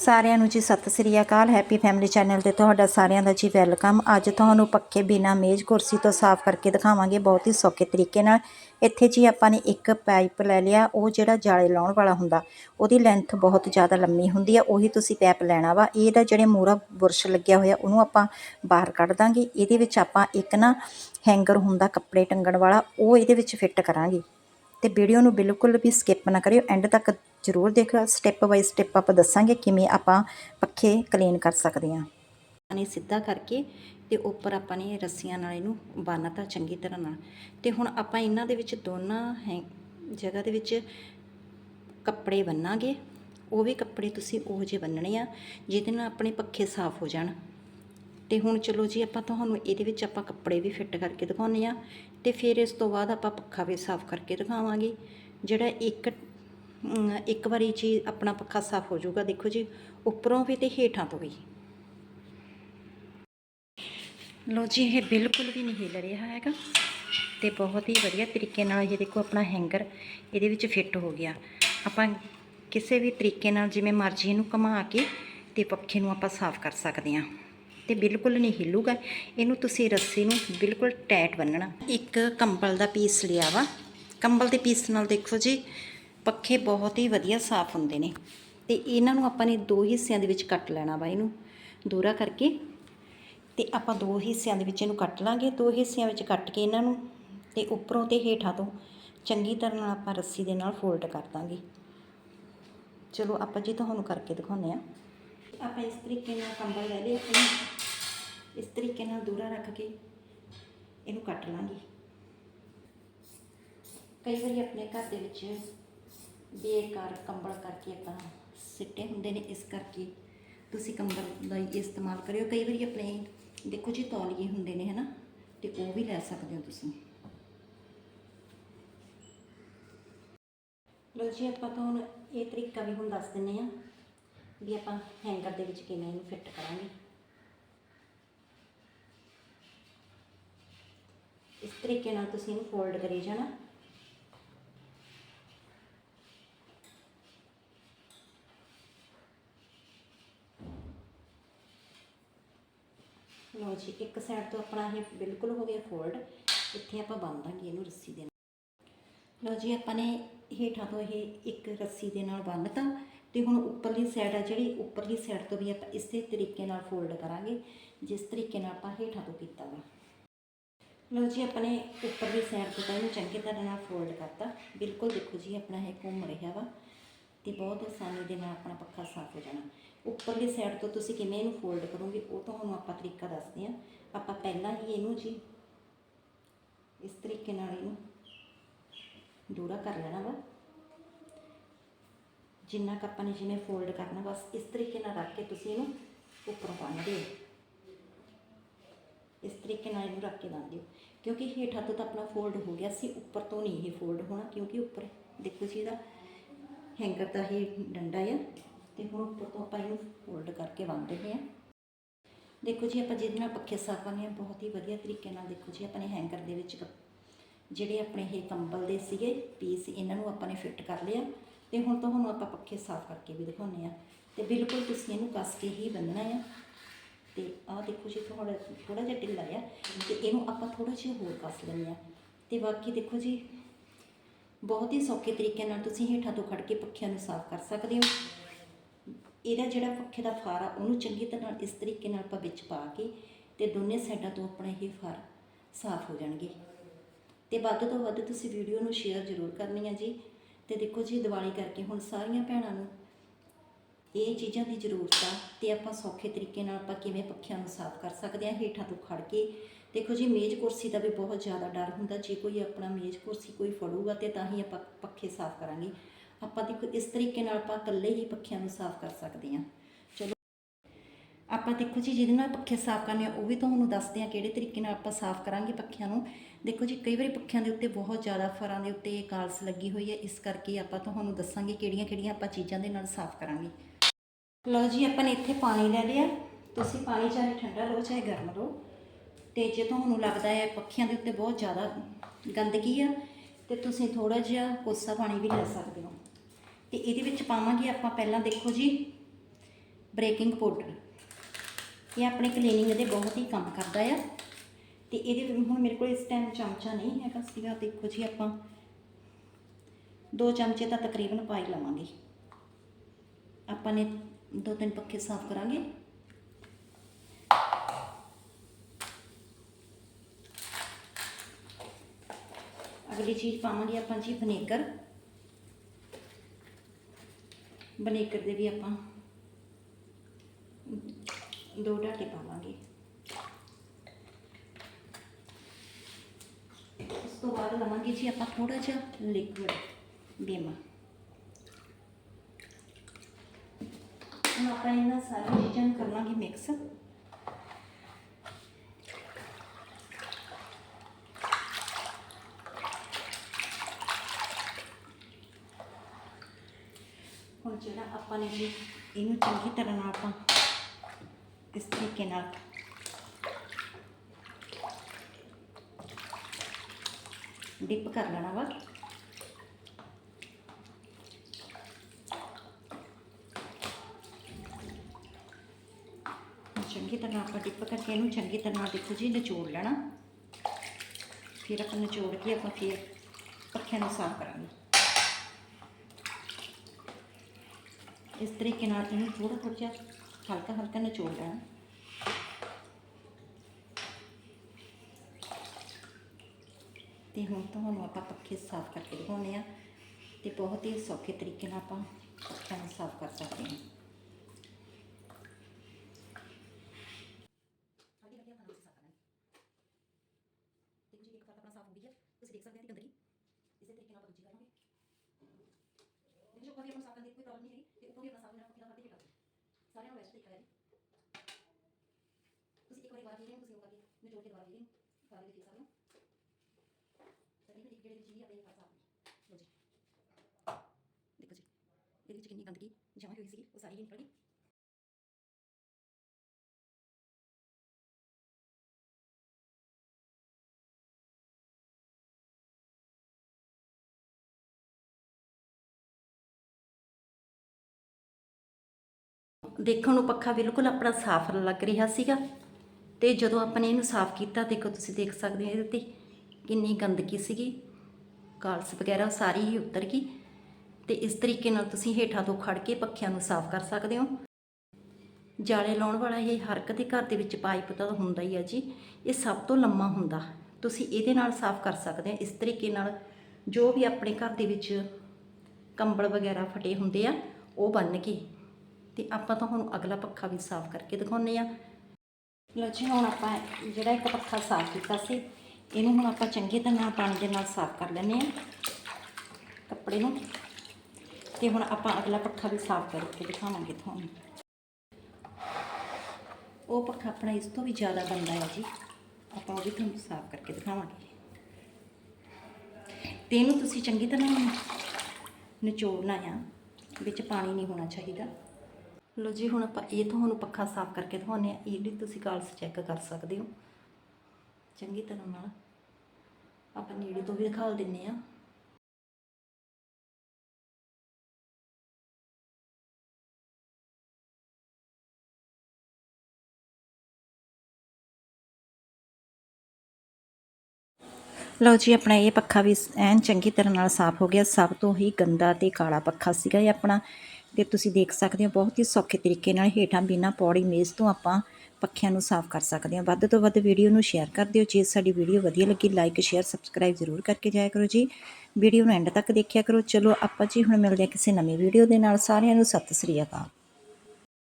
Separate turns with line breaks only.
ਸਾਰਿਆਂ ਨੂੰ ਜੀ ਸਤਿ ਸ੍ਰੀ ਅਕਾਲ ਹੈਪੀ ਫੈਮਿਲੀ ਚੈਨਲ ਤੇ ਤੁਹਾਡਾ ਸਾਰਿਆਂ ਦਾ ਜੀ ਵੈਲਕਮ ਅੱਜ ਤੁਹਾਨੂੰ ਪੱਕੇ ਬਿਨਾ ਮੇਜ਼ ਕੁਰਸੀ ਤੋਂ ਸਾਫ਼ ਕਰਕੇ ਦਿਖਾਵਾਂਗੇ ਬਹੁਤ ਹੀ ਸੌਖੇ ਤਰੀਕੇ ਨਾਲ। ਇੱਥੇ ਜੀ ਆਪਾਂ ਨੇ ਇੱਕ ਪਾਈਪ ਲੈ ਲਿਆ, ਉਹ ਜਿਹੜਾ ਜਾਲੇ ਲਾਉਣ ਵਾਲਾ ਹੁੰਦਾ, ਉਹਦੀ ਲੈਂਥ ਬਹੁਤ ਜ਼ਿਆਦਾ ਲੰਮੀ ਹੁੰਦੀ ਆ, ਉਹੀ ਤੁਸੀਂ ਪੈਪ ਲੈਣਾ ਵਾ। ਇਹਦਾ ਜਿਹੜੇ ਮੂਰਾ ਬੁਰਸ਼ ਲੱਗਿਆ ਹੋਇਆ, ਉਹਨੂੰ ਆਪਾਂ ਬਾਹਰ ਕੱਢ ਦਾਂਗੇ। ਇਹਦੇ ਵਿੱਚ ਆਪਾਂ ਇੱਕ ਨਾ ਹੈਂਗਰ ਹੁੰਦਾ, ਕੱਪੜੇ ਟੰਗਣ ਵਾਲਾ, ਉਹ ਇਹਦੇ ਵਿੱਚ ਫਿੱਟ ਕਰਾਂਗੇ। ਤੇ ਵੀਡੀਓ ਨੂੰ ਬਿਲਕੁਲ ਵੀ ਸਕਿਪ ਨਾ ਕਰਿਓ। ਐਂਡ ਤੱਕ ਜ਼ਰੂਰ ਦੇਖਿਓ। ਸਟੈਪ ਬਾਈ ਸਟੈਪ ਆਪਾਂ ਦੱਸਾਂਗੇ ਕਿਵੇਂ ਆਪਾਂ ਪੱਖੇ ਕਲੀਨ ਕਰ ਸਕਦੇ ਹਾਂ। ਨੇ ਸਿੱਧਾ ਕਰਕੇ ਤੇ ਉੱਪਰ ਆਪਾਂ ਨੇ ਰੱਸੀਆਂ ਨਾਲ ਇਹਨੂੰ ਬੰਨ੍ਹਤਾ ਚੰਗੀ ਤਰ੍ਹਾਂ ਨਾਲ। ਤੇ ਹੁਣ ਆਪਾਂ ਇਹਨਾਂ ਦੇ ਵਿੱਚ ਦੋਨਾਂ ਹੈ, ਜਗ੍ਹਾ ਦੇ ਵਿੱਚ ਕੱਪੜੇ ਬੰਨਾਂਗੇ। ਉਹ ਵੀ ਕੱਪੜੇ ਤੁਸੀਂ ਉਹੋ ਜਿਹੇ ਬੰਨਣੇ ਆ, ਜਿਹਦੇ ਨਾਲ ਆਪਣੇ ਪੱਖੇ ਸਾਫ਼ ਹੋ ਜਾਣ। ਤੇ ਹੁਣ ਚਲੋ ਜੀ ਆਪਾਂ ਤੁਹਾਨੂੰ ਇਹਦੇ ਵਿੱਚ ਆਪਾਂ ਕੱਪੜੇ ਵੀ ਫਿੱਟ ਕਰਕੇ ਦਿਖਾਉਂਦੇ ਆ ਤੇ ਫਿਰ ਇਸ ਤੋਂ ਬਾਅਦ ਆਪਾਂ ਪੱਖਾ ਵੀ ਸਾਫ਼ ਕਰਕੇ ਦਿਖਾਵਾਂਗੇ। ਜਿਹੜਾ ਇੱਕ ਇੱਕ ਵਾਰੀ ਜੀ ਆਪਣਾ ਪੱਖਾ ਸਾਫ਼ ਹੋ ਜਾਊਗਾ, ਦੇਖੋ ਜੀ, ਉੱਪਰੋਂ ਵੀ ਤੇ ਹੇਠਾਂ ਤੋਂ ਵੀ। ਲੋ ਜੀ, ਇਹ ਬਿਲਕੁਲ ਵੀ ਨਹੀਂ ਹਿੱਲ ਰਿਹਾ ਹੈਗਾ ਤੇ ਬਹੁਤ ਹੀ ਵਧੀਆ ਤਰੀਕੇ ਨਾਲ ਇਹ ਦੇਖੋ ਆਪਣਾ ਹੈਂਗਰ ਇਹਦੇ ਵਿੱਚ ਫਿੱਟ ਹੋ ਗਿਆ। ਆਪਾਂ ਕਿਸੇ ਵੀ ਤਰੀਕੇ ਨਾਲ ਜਿਵੇਂ ਮਰਜ਼ੀ ਇਹਨੂੰ ਘੁਮਾ ਕੇ ਤੇ ਪੱਖੇ ਨੂੰ ਆਪਾਂ ਸਾਫ਼ ਕਰ ਸਕਦੇ ਹਾਂ। ਤੇ ਬਿਲਕੁਲ ਨਹੀਂ ਹਿੱਲੂਗਾ। ਇਹਨੂੰ ਤੁਸੀਂ ਰੱਸੀ ਨੂੰ ਬਿਲਕੁਲ ਟਾਈਟ ਬੰਨਣਾ। ਇੱਕ ਕੰਬਲ ਦਾ ਪੀਸ ਲਿਆ ਵਾ। ਕੰਬਲ ਦੇ ਪੀਸ ਨਾਲ ਦੇਖੋ ਜੀ, ਪੱਖੇ ਬਹੁਤ ਹੀ ਵਧੀਆ ਸਾਫ਼ ਹੁੰਦੇ ਨੇ। ਤੇ ਇਹਨਾਂ ਨੂੰ ਆਪਾਂ ਨੇ ਦੋ ਹਿੱਸਿਆਂ ਦੇ ਵਿੱਚ ਕੱਟ ਲੈਣਾ ਵਾ ਇਹਨੂੰ। ਦੂਰਾ ਕਰਕੇ। ਤੇ ਆਪਾਂ ਦੋ ਹਿੱਸਿਆਂ ਦੇ ਵਿੱਚ ਇਹਨੂੰ ਕੱਟ ਲਾਂਗੇ। ਦੋ ਹਿੱਸਿਆਂ ਵਿੱਚ ਕੱਟ ਕੇ ਇਹਨਾਂ ਨੂੰ ਤੇ ਉੱਪਰੋਂ ਤੇ ਹੇਠਾਂ ਤੋਂ ਚੰਗੀ ਤਰ੍ਹਾਂ ਨਾਲ ਆਪਾਂ ਰੱਸੀ ਦੇ ਨਾਲ ਫੋਲਡ ਕਰ ਦਾਂਗੇ। ਚਲੋ ਆਪਾਂ ਜੀ ਤੁਹਾਨੂੰ ਕਰਕੇ ਦਿਖਾਉਂਦੇ ਆ ਆਪਾਂ ਇਸ ਤਰੀਕੇ ਨਾਲ ਕੰਬਲ ਲੈ ਲਿਆ ਇਸ ਤਰੀਕੇ ਨਾਲ ਦੂਰਾ ਰੱਖ ਕੇ ਇਹਨੂੰ ਕੱਟ ਲਾਂਗੇ। ਕਈ ਵਾਰੀ ਆਪਣੇ ਘਰ ਦੇ ਵਿੱਚ ਬੇਕਾਰ ਕੰਬਲ ਕਰਕੇ ਆਪਾਂ ਸਿੱਟੇ ਹੁੰਦੇ ਨੇ, ਇਸ ਕਰਕੇ ਤੁਸੀਂ ਕੰਬਲ ਦਾ ਹੀ ਇਸਤੇਮਾਲ ਕਰਿਓ। ਕਈ ਵਾਰੀ ਆਪਣੇ ਦੇਖੋ ਜੀ ਤੌਲੀਏ ਹੁੰਦੇ ਨੇ, ਹਨਾ? ਤੇ ਉਹ ਵੀ ਲੈ ਸਕਦੇ ਹੋ ਤੁਸੀਂ। ਲੋ ਜੀ, ਆਪਾਂ ਤਾਂ ਹੁਣ ਇਹ ਤਰੀਕਾ ਵੀ ਹੁਣ ਦੱਸ ਦਿੰਨੇ ਆ ਵੀ ਆਪਾਂ ਹੈਂਗਰ ਦੇ ਵਿੱਚ ਕਿਵੇਂ ਇਹਨੂੰ ਫਿੱਟ ਕਰਾਂਗੇ। ਤਰੀਕੇ ਨਾਲ ਤੁਸੀਂ ਇਹਨੂੰ ਫੋਲਡ ਕਰੀ ਜਾਣਾ। ਲਓ ਜੀ, ਇੱਕ ਸਾਈਡ ਤੋਂ ਆਪਣਾ ਇਹ ਬਿਲਕੁਲ ਹੋ ਗਿਆ ਫੋਲਡ ਇੱਥੇ ਆਪਾਂ ਬੰਨ ਦਾਂਗੇ ਇਹਨੂੰ ਰੱਸੀ ਦੇ ਨਾਲ। ਲਓ ਜੀ, ਆਪਾਂ ਨੇ ਹੇਠਾਂ ਤੋਂ ਇਹ ਇੱਕ ਰੱਸੀ ਦੇ ਨਾਲ ਬੰਨਤਾ ਤੇ ਹੁਣ ਉੱਪਰਲੀ ਸਾਈਡ ਆ ਜਿਹੜੀ, ਉੱਪਰਲੀ ਸਾਈਡ ਤੋਂ ਵੀ ਆਪਾਂ ਇਸੇ ਤਰੀਕੇ ਨਾਲ ਫੋਲਡ ਕਰਾਂਗੇ, ਜਿਸ ਤਰੀਕੇ ਨਾਲ ਆਪਾਂ ਹੇਠਾਂ ਤੋਂ ਕੀਤਾ ਵਾ। ਲਓ ਜੀ, ਆਪਣੇ ਉੱਪਰਲੀ ਸਾਈਡ ਤੋਂ ਤਾਂ ਇਹਨੂੰ ਚੰਗੀ ਤਰ੍ਹਾਂ ਨਾਲ ਫੋਲਡ ਕਰਤਾ। ਬਿਲਕੁਲ ਦੇਖੋ ਜੀ, ਆਪਣਾ ਇਹ ਘੁੰਮ ਰਿਹਾ ਵਾ ਤੇ ਬਹੁਤ ਆਸਾਨੀ ਦੇ ਨਾਲ ਆਪਣਾ ਪੱਖਾ ਸਾਫ਼ ਹੋ ਜਾਣਾ। ਉੱਪਰਲੀ ਸਾਈਡ ਤੋਂ ਤੁਸੀਂ ਕਿਵੇਂ ਇਹਨੂੰ ਫੋਲਡ ਕਰੋਗੇ, ਉਹ ਤੁਹਾਨੂੰ ਆਪਾਂ ਤਰੀਕਾ ਦੱਸਦੇ ਹਾਂ। ਆਪਾਂ ਪਹਿਲਾਂ ਹੀ ਇਹਨੂੰ ਜੀ ਇਸ ਤਰੀਕੇ ਨਾਲ ਇਹਨੂੰ ਦੂਰਾ ਕਰ ਲੈਣਾ ਵਾ। ਜਿੰਨਾ ਕੁ ਆਪਾਂ ਨੇ ਜਿਵੇਂ ਫੋਲਡ ਕਰਨਾ, ਬਸ ਇਸ ਤਰੀਕੇ ਨਾਲ ਰੱਖ ਕੇ ਤੁਸੀਂ ਇਹਨੂੰ ਉੱਪਰੋਂ ਬੰਨ੍ਹ ਦਿਓ। ਇਸ ਤਰੀਕੇ ਨਾਲ ਇਹਨੂੰ ਰੱਖ ਕੇ ਬੰਨ੍ਹ ਦਿਓ। ਕਿਉਂਕਿ ਹੇਠਾਂ ਤੋਂ ਤਾਂ ਆਪਣਾ ਫੋਲਡ ਹੋ ਗਿਆ ਸੀ, ਉੱਪਰ ਤੋਂ ਨਹੀਂ ਇਹ ਫੋਲਡ ਹੋਣਾ, ਕਿਉਂਕਿ ਉੱਪਰ ਦੇਖੋ ਜੀ ਇਹਦਾ ਹੈਂਗਰ ਦਾ ਇਹ ਡੰਡਾ ਆ, ਤੇ ਹੁਣ ਉੱਪਰ ਤੋਂ ਆਪਾਂ ਇਹਨੂੰ ਫੋਲਡ ਕਰਕੇ ਬੰਨ੍ਹ ਰਹੇ ਹਾਂ ਦੇਖੋ ਜੀ ਆਪਾਂ ਜਿਹਦੇ ਨਾਲ ਪੱਖੇ ਸਾਫ਼ ਕਰਨੇ ਆ, ਬਹੁਤ ਹੀ ਵਧੀਆ ਤਰੀਕੇ ਨਾਲ ਦੇਖੋ ਜੀ ਆਪਣੇ ਹੈਂਗਰ ਦੇ ਵਿੱਚ ਕੱਪ- ਜਿਹੜੇ ਆਪਣੇ ਇਹ ਕੰਬਲ ਦੇ ਸੀਗੇ ਪੀਸ ਇਹਨਾਂ ਨੂੰ ਆਪਾਂ ਨੇ ਫਿੱਟ ਕਰ ਲਿਆ। ਤੇ ਹੁਣ ਤੁਹਾਨੂੰ ਆਪਾਂ ਪੱਖੇ ਸਾਫ਼ ਕਰਕੇ ਵੀ ਦਿਖਾਉਂਦੇ ਆ। ਤੇ ਬਿਲਕੁਲ ਤੁਸੀਂ ਇਹਨੂੰ ਕੱਸ ਕੇ ਹੀ ਬੰਨਣਾ ਆ। ਤੇ ਆਹ ਦੇਖੋ ਜੀ ਥੋੜਾ ਥੋੜਾ ਜਿਹਾ ਢਿੱਲਾ ਆ ਤੇ ਇਹਨੂੰ ਆਪਾਂ ਥੋੜਾ ਜਿਹਾ ਹੋਰ ਕੱਸ ਲੈਂਦੇ ਆ ਤੇ ਬਾਕੀ ਦੇਖੋ ਜੀ, ਬਹੁਤ ਹੀ ਸੌਖੇ ਤਰੀਕੇ ਨਾਲ ਤੁਸੀਂ ਹੇਠਾਂ ਤੋਂ ਖੜ ਕੇ ਪੱਖਿਆਂ ਨੂੰ ਸਾਫ਼ ਕਰ ਸਕਦੇ ਹੋ। ਇਹਦਾ ਜਿਹੜਾ ਪੱਖੇ ਦਾ ਫਾਰ ਆ, ਉਹਨੂੰ ਚੰਗੀ ਤਰ੍ਹਾਂ ਨਾਲ ਇਸ ਤਰੀਕੇ ਨਾਲ ਆਪਾਂ ਵਿੱਚ ਪਾ ਕੇ ਤੇ ਦੋਨੇ ਸਾਈਡਾਂ ਤੋਂ ਆਪਣਾ ਇਹ ਫਾਰ ਸਾਫ਼ ਹੋ ਜਾਣਗੇ। ਤੇ ਵੱਧ ਤੋਂ ਵੱਧ ਤੁਸੀਂ ਵੀਡੀਓ ਨੂੰ ਸ਼ੇਅਰ ਜ਼ਰੂਰ ਕਰਨੀ ਹੈ ਜੀ। ਤੇ ਦੇਖੋ ਜੀ, ਦੀਵਾਲੀ ਕਰਕੇ ਹੁਣ ਸਾਰੀਆਂ ਭੈਣਾਂ ਨੂੰ ਇਹ ਚੀਜ਼ਾਂ ਦੀ ਜ਼ਰੂਰਤ ਆ ਤੇ ਆਪਾਂ ਸੌਖੇ ਤਰੀਕੇ ਨਾਲ ਆਪਾਂ ਕਿਵੇਂ ਪੱਖਿਆਂ ਨੂੰ ਸਾਫ਼ ਕਰ ਸਕਦੇ ਹਾਂ ਹੇਠਾਂ ਤੋਂ ਖੜ ਕੇ। ਦੇਖੋ ਜੀ, ਮੇਜ਼ ਕੁਰਸੀ ਦਾ ਵੀ ਬਹੁਤ ਜ਼ਿਆਦਾ ਡਰ ਹੁੰਦਾ। ਜੇ ਕੋਈ ਆਪਣਾ ਮੇਜ਼ ਕੁਰਸੀ ਕੋਈ ਫੜੂਗਾ ਤੇ ਤਾਂ ਹੀ ਆਪਾਂ ਪੱਖੇ ਸਾਫ਼ ਕਰਾਂਗੇ। ਆਪਾਂ ਦੇਖੋ, ਇਸ ਤਰੀਕੇ ਨਾਲ ਆਪਾਂ ਇਕੱਲੇ ਹੀ ਪੱਖਿਆਂ ਨੂੰ ਸਾਫ਼ ਕਰ ਸਕਦੇ ਹਾਂ ਚਲੋ। ਆਪਾਂ ਦੇਖੋ ਜੀ, ਜਿਹਦੇ ਨਾਲ ਪੱਖੇ ਸਾਫ਼ ਕਰਨੇ ਆ, ਉਹ ਵੀ ਤੁਹਾਨੂੰ ਦੱਸਦੇ ਆ ਕਿਹੜੇ ਤਰੀਕੇ ਨਾਲ ਆਪਾਂ ਸਾਫ਼ ਕਰਾਂਗੇ ਪੱਖਿਆਂ ਨੂੰ। ਦੇਖੋ ਜੀ, ਕਈ ਵਾਰੀ ਪੱਖਿਆਂ ਦੇ ਉੱਤੇ ਬਹੁਤ ਜ਼ਿਆਦਾ ਫਰਾਂ ਦੇ ਉੱਤੇ ਕਾਲਸ ਲੱਗੀ ਹੋਈ ਹੈ ਇਸ ਕਰਕੇ ਆਪਾਂ ਤੁਹਾਨੂੰ ਦੱਸਾਂਗੇ ਕਿਹੜੀਆਂ ਕਿਹੜੀਆਂ ਆਪਾਂ ਚੀਜ਼ਾਂ ਦੇ ਨਾਲ ਸਾਫ਼ ਕਰਾਂਗੇ। ਲਓ ਜੀ, ਆਪਾਂ ਨੇ ਇੱਥੇ ਪਾਣੀ ਲੈ ਲਿਆ। ਤੁਸੀਂ ਪਾਣੀ ਚਾਹੇ ਠੰਡਾ ਲਓ, ਚਾਹੇ ਗਰਮ ਲਓ। ਤੇ ਜੇ ਤੁਹਾਨੂੰ ਲੱਗਦਾ ਹੈ ਪੱਖੀਆਂ ਦੇ ਉੱਤੇ ਬਹੁਤ ਜ਼ਿਆਦਾ ਗੰਦਗੀ ਆ, ਤੇ ਤੁਸੀਂ ਥੋੜਾ ਜਿਹਾ ਕੋਸਾ ਪਾਣੀ ਵੀ ਲੈ ਸਕਦੇ ਹੋ। ਤੇ ਇਹਦੇ ਵਿੱਚ ਪਾਵਾਂਗੇ ਆਪਾਂ ਪਹਿਲਾਂ ਦੇਖੋ ਜੀ, ਬ੍ਰੇਕਿੰਗ ਪਾਊਡਰ। ਇਹ ਆਪਣੇ ਕਲੀਨਿੰਗ ਦੇ ਬਹੁਤ ਹੀ ਕੰਮ ਕਰਦਾ ਆ। ਤੇ ਇਹਦੇ ਹੁਣ ਮੇਰੇ ਕੋਲ ਇਸ ਟਾਈਮ ਚਮਚਾ ਨਹੀਂ ਹੈਗਾ ਸੀਗਾ, ਦੇਖੋ ਜੀ ਆਪਾਂ। ਦੋ ਚਮਚੇ ਤਾਂ ਤਕਰੀਬਨ ਪਾ ਲਵਾਂਗੇ। ਆਪਾਂ ਨੇ ਦੋ ਤਿੰਨ ਪੱਖੇ ਸਾਫ਼ ਕਰਾਂਗੇ। ਅਗਲੀ ਚੀਜ਼ ਪਾਵਾਂਗੇ ਆਪਾਂ ਜੀ ਵਿਨੇਗਰ ਵਿਨੇਗਰ ਦੇ ਵੀ ਆਪਾਂ ਦੋ ਢਾਟੇ ਪਾਵਾਂਗੇ। ਉਸ ਤੋਂ ਬਾਅਦ ਲਵਾਂਗੇ ਜੀ ਆਪਾਂ ਥੋੜਾ ਜਿਹਾ ਲਿਕਵਿਡ ਬੀਮਾ। ਹੁਣ ਆਪਾਂ ਇਹਨਾਂ ਸਾਰੀਆਂ ਚੀਜ਼ਾਂ ਨੂੰ ਕਰ ਲਾਂਗੇ ਮਿਕਸ ਹੁਣ ਜਿਹੜਾ ਆਪਾਂ ਨੇ ਇਹਨੂੰ ਚੰਗੀ ਤਰ੍ਹਾਂ ਨਾਲ ਆਪਾਂ ਇਸ ਤਰੀਕੇ ਨਾਲ ਡਿਪ ਕਰ ਲੈਣਾ ਵਾ ਹੁਣ ਚੰਗੀ ਤਰ੍ਹਾਂ ਆਪਾਂ ਡਿਪ ਕਰਕੇ ਇਹਨੂੰ ਚੰਗੀ ਤਰ੍ਹਾਂ ਨਾਲ ਦੇਖੋ ਜੀ, ਨਿਚੋੜ ਲੈਣਾ। ਫਿਰ ਆਪਾਂ ਨਿਚੋੜ ਕੇ ਆਪਾਂ ਫਿਰ ਪੱਖਿਆਂ ਨੂੰ ਸਾਫ਼ ਕਰਾਂਗੇ। ਇਸ ਤਰੀਕੇ ਨਾਲ ਇਹਨੂੰ ਥੋੜਾ ਥੋੜਾ ਜਿਹਾ ਹਲਕਾ ਹਲਕਾ ਨਿਚੋੜ ਲੈਣਾ। ਤੇ ਹੁਣ ਤੁਹਾਨੂੰ ਆਪਾਂ ਪੱਖੇ ਸਾਫ਼ ਕਰਕੇ ਦਿਖਾਉਂਦੇ ਆ ਤੇ ਬਹੁਤ ਹੀ ਸੌਖੇ ਤਰੀਕੇ ਨਾਲ ਆਪਾਂ ਪੱਖਿਆਂ ਨੂੰ ਸਾਫ਼ ਕਰ ਸਕਦੇ ਹਾਂ ਦੇਖੋ ਜੀ ਇੱਕ ਵਾਰ ਆਪਣਾ ਸਾਫ਼ ਹੋ ਗਿਆ ਤੁਸੀਂ ਦੇਖ ਸਕਦੇ ਹੋ ਕਿ ਗੰਦਗੀ ਇਸੇ ਤਰੀਕੇ ਨਾਲ ਆਪਾਂ ਦੂਜੀ ਕਰਾਂਗੇ ਦੇਖੋ ਜੀ ਉੱਪਰ ਵੀ ਆਪਣਾ ਸਾਫ਼ ਕਰਨ ਦੀ ਕੋਈ ਪ੍ਰੋਬਲਮ ਨਹੀਂ ਹੈਗੀ ਤੇ ਉੱਪਰ ਵੀ ਆਪਣਾ ਸਾਫ਼ ਕਰਨਾ ਪੱਖੇ ਨਾਲ ਕਰਦੇ ਸਾਰਿਆਂ ਨੂੰ ਵੈਸੇ ਤਰੀਕਾ ਹੈ ਤੁਸੀਂ ਇੱਕ ਵਾਰੀ ਵਾਰ ਲਈ ਤੁਸੀਂ ਉਹ ਕਰਕੇ ਨਿਚੋੜ ਕੇ ਵਾਰ ਲਈ ਵਾਰ ਲਈ ਦੇਖ ਸਕਦੇ ਤਕਰੀਬਨ ਇੱਕ ਡੇਢ ਵਿੱਚ ਹੀ ਆਪਣੇ ਘਰ ਸਾਫ਼ ਲੋ ਜੀ ਦੇਖੋ ਜੀ ਇਹਦੇ ਵਿੱਚ ਕਿੰਨੀ ਗੰਦਗੀ ਜਮ੍ਹਾਂ ਹੋਈ ਸੀ ਉਹ ਸਾਰੀ ਹੀ ਨਿਕਲ ਗਈ ਦੇਖਣ ਨੂੰ ਪੱਖਾ ਬਿਲਕੁਲ ਆਪਣਾ ਸਾਫ਼ ਲੱਗ ਰਿਹਾ ਸੀਗਾ। ਤੇ ਜਦੋਂ ਆਪਾਂ ਨੇ ਇਹਨੂੰ ਸਾਫ਼ ਕੀਤਾ, ਦੇਖੋ ਤੁਸੀਂ ਦੇਖ ਸਕਦੇ ਹੋ ਇਹਦੇ ਤੇ ਕਿੰਨੀ ਗੰਦਗੀ ਸੀਗੀ। ਕਾਲਸ ਵਗੈਰਾ ਸਾਰੀ ਹੀ ਉਤਰ ਗਈ। ਤੇ ਇਸ ਤਰੀਕੇ ਨਾਲ ਤੁਸੀਂ ਹੇਠਾਂ ਤੋਂ ਖੜ ਕੇ ਪੱਖਿਆਂ ਨੂੰ ਸਾਫ਼ ਕਰ ਸਕਦੇ ਹੋ। ਜਾਲੇ ਲਾਉਣ ਵਾਲਾ ਇਹ ਹਰ ਇੱਕ ਦੇ ਘਰ ਦੇ ਵਿੱਚ ਪਾਈਪ ਤਾਂ ਹੁੰਦਾ ਹੀ ਆ ਜੀ। ਇਹ ਸਭ ਤੋਂ ਲੰਮਾ ਹੁੰਦਾ। ਤੁਸੀਂ ਇਹਦੇ ਨਾਲ ਸਾਫ਼ ਕਰ ਸਕਦੇ ਹੋ। ਇਸ ਤਰੀਕੇ ਨਾਲ ਜੋ ਵੀ ਆਪਣੇ ਘਰ ਦੇ ਵਿੱਚ ਕੰਬਲ ਵਗੈਰਾ ਫਟੇ ਹੁੰਦੇ ਆ, ਉਹ ਬੰਨ ਕੇ ਤੇ ਆਪਾਂ ਤੁਹਾਨੂੰ ਅਗਲਾ ਪੱਖਾ ਵੀ ਸਾਫ਼ ਕਰਕੇ ਦਿਖਾਉਂਦੇ ਆ ਲਓ ਜੀ, ਹੁਣ ਆਪਾਂ ਜਿਹੜਾ ਇੱਕ ਪੱਖਾ ਸਾਫ਼ ਕੀਤਾ ਸੀ, ਇਹਨੂੰ ਹੁਣ ਆਪਾਂ ਚੰਗੀ ਤਰ੍ਹਾਂ ਪਾਣੀ ਦੇ ਨਾਲ ਸਾਫ਼ ਕਰ ਲੈਂਦੇ ਆ ਕੱਪੜੇ ਨੂੰ। ਤੇ ਹੁਣ ਆਪਾਂ ਅਗਲਾ ਪੱਖਾ ਵੀ ਸਾਫ਼ ਕਰਕੇ ਦਿਖਾਵਾਂਗੇ ਤੁਹਾਨੂੰ। ਉਹ ਪੱਖਾ ਆਪਣਾ ਇਸ ਤੋਂ ਵੀ ਜ਼ਿਆਦਾ ਬੰਦਾ ਹੈ ਜੀ। ਆਪਾਂ ਉਹ ਵੀ ਤੁਹਾਨੂੰ ਸਾਫ਼ ਕਰਕੇ ਦਿਖਾਵਾਂਗੇ। ਤੇ ਇਹਨੂੰ ਤੁਸੀਂ ਚੰਗੀ ਤਰ੍ਹਾਂ ਨਿਚੋੜਨਾ ਆ, ਵਿੱਚ ਪਾਣੀ ਨਹੀਂ ਹੋਣਾ ਚਾਹੀਦਾ। ਲੋ ਜੀ, ਹੁਣ ਆਪਾਂ ਇਹ ਤੁਹਾਨੂੰ ਪੱਖਾ ਸਾਫ਼ ਕਰਕੇ ਦਿਖਾਉਂਦੇ ਆ ਇਹ ਵੀ ਤੁਸੀਂ ਕਾਲਸ ਚੈੱਕ ਕਰ ਸਕਦੇ ਹੋ। ਚੰਗੀ ਤਰ੍ਹਾਂ ਨਾਲ ਆਪਾਂ ਨੇੜੇ ਤੋਂ ਵੀ ਦਿਖਾ ਦਿੰਨੇ ਆ ਲਓ ਜੀ, ਆਪਣਾ ਇਹ ਪੱਖਾ ਵੀ ਐਨ ਚੰਗੀ ਤਰ੍ਹਾਂ ਨਾਲ ਸਾਫ਼ ਹੋ ਗਿਆ। ਸਭ ਤੋਂ ਹੀ ਗੰਦਾ ਤੇ ਕਾਲਾ ਪੱਖਾ ਸੀਗਾ ਇਹ ਆਪਣਾ। ਤੇ ਤੁਸੀਂ ਦੇਖ ਸਕਦੇ ਹੋ, ਬਹੁਤ ਹੀ ਸੌਖੇ ਤਰੀਕੇ ਨਾਲ ਹੇਠਾਂ ਬਿਨਾ ਪੌੜੀ ਮੇਜ਼ ਤੋਂ ਆਪਾਂ ਪੱਖਿਆਂ ਨੂੰ ਸਾਫ਼ ਕਰ ਸਕਦੇ ਹਾਂ। ਵੱਧ ਤੋਂ ਵੱਧ ਵੀਡੀਓ ਨੂੰ ਸ਼ੇਅਰ ਕਰ ਦਿਓ। ਜੇ ਸਾਡੀ ਵੀਡੀਓ ਵਧੀਆ ਲੱਗੀ ਲਾਈਕ ਸ਼ੇਅਰ ਸਬਸਕ੍ਰਾਈਬ ਜ਼ਰੂਰ ਕਰਕੇ ਜਾਇਆ ਕਰੋ ਜੀ। ਵੀਡੀਓ ਨੂੰ ਐਂਡ ਤੱਕ ਦੇਖਿਆ ਕਰੋ। ਚਲੋ ਆਪਾਂ ਜੀ ਹੁਣ ਮਿਲਦੇ ਹਾਂ ਕਿਸੇ ਨਵੀਂ ਵੀਡੀਓ ਦੇ ਨਾਲ। ਸਾਰਿਆਂ ਨੂੰ ਸਤਿ ਸ੍ਰੀ ਅਕਾਲ।